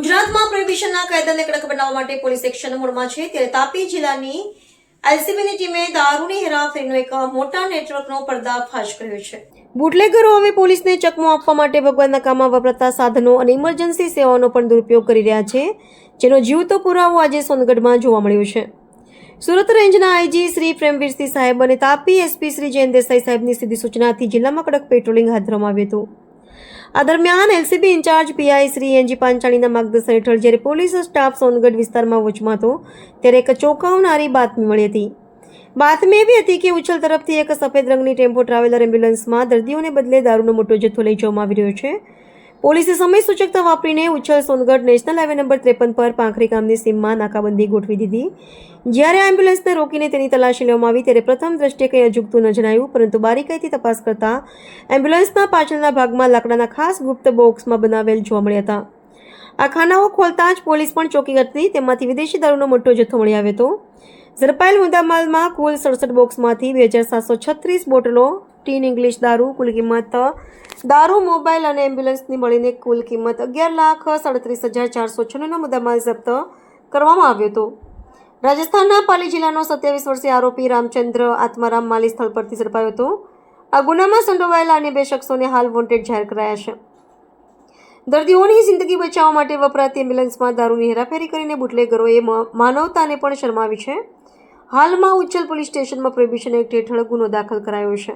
પ્રોહિબિશનના કાયદાને કડક બનાવવા માટે પોલીસ એક્શન મોડમાં છે. ત્યારે તાપી જિલ્લાની એલસીબીની ટીમે દારૂની હેરાફેરીનો એક મોટા નેટવર્કનો પર્દાફાશ કર્યો છે. બુટલેગરો હવે પોલીસને ચકમો આપવા માટે ભગવાનના કામમાં વપરાતા સાધનો અને ઇમરજન્સી સેવાઓનો પણ દુરુપયોગ કરી રહ્યા છે, જેનો જીવતો પુરાવો આજે સોનગઢમાં જોવા મળ્યો છે. સુરત રેન્જના આઈજી શ્રી પ્રેમવીરસિંહ સાહેબ અને તાપી એસપી શ્રી જયંત દેસાઈ સાહેબની સીધી સૂચનાથી જિલ્લામાં કડક પેટ્રોલિંગ હાથ ધરવામાં આવ્યું હતું. આ દરમિયાન LCB incharge PI Shri NG પાંચાણીના માર્ગદર્શન હેઠળ જ્યારે પોલીસ સ્ટાફ સોનગઢ વિસ્તારમાં વોચમાં હતો, ત્યારે એક ચોંકાવનારી બાતમી મળી હતી. બાતમી એવી હતી કે ઉછલ તરફથી એક સફેદ રંગની ટેમ્પો ટ્રાવેલર એમ્બ્યુલન્સમાં દર્દીઓને બદલે દારૂનો મોટો જથ્થો લઈ જવામાં આવી રહ્યો છે. પોલીસે સમય સૂચકતા વાપરીને Uchhal Songadh national highway number ત્રેપન પર પાંખરી ગામની સીમમાં નાકાબંધી ગોઠવી દીધી. જ્યારે એમ્બ્યુલન્સને રોકીને તેની તલાશી લેવામાં આવી, ત્યારે પ્રથમ દ્રષ્ટિએ કંઈ અજુગતું ન જણાયું, પરંતુ બારીકાઈથી તપાસ કરતા એમ્બ્યુલન્સના પાછળના ભાગમાં લાકડાના ખાસ ગુપ્ત બોક્સમાં બનાવેલ જોવા મળ્યા હતા. આ ખાનાઓ ખોલતા જ પોલીસ પણ ચોકી હતી, તેમાંથી વિદેશી દારૂનો મોટો જથ્થો મળી આવ્યો હતો. ઝડપાયેલ મુદ્દામાલમાં કુલ સડસઠ બોક્સમાંથી બે હજાર સાતસો છત્રીસ બોટલો ટીન ઇંગ્લિશ દારૂ, કુલ કિંમત દારૂ, મોબાઈલ અને એમ્બ્યુલન્સની મળીને કુલ કિંમત અગિયાર લાખ સાડત્રીસ હજાર ચારસો છન્નુંનો મુદ્દામાલ જપ્ત કરવામાં આવ્યો હતો. રાજસ્થાનના પાલી જિલ્લાનો સત્યાવીસ વર્ષીય આરોપી રામચંદ્ર આત્મારામ માલી સ્થળ પરથી ઝડપાયો હતો. આ ગુનામાં સંડોવાયેલા અન્ય બે શખ્સોને હાલ વોન્ટેડ જાહેર કરાયા છે. દર્દીઓની જિંદગી બચાવવા માટે વપરાતી એમ્બ્યુલન્સમાં દારૂની હેરાફેરી કરીને બુટલેગરોએ માનવતાને પણ શરમાવી છે. હાલમાં ઉચ્ચલ પોલીસ સ્ટેશનમાં પ્રોહિબિશન એક્ટ હેઠળ ગુનો દાખલ કરાયો છે.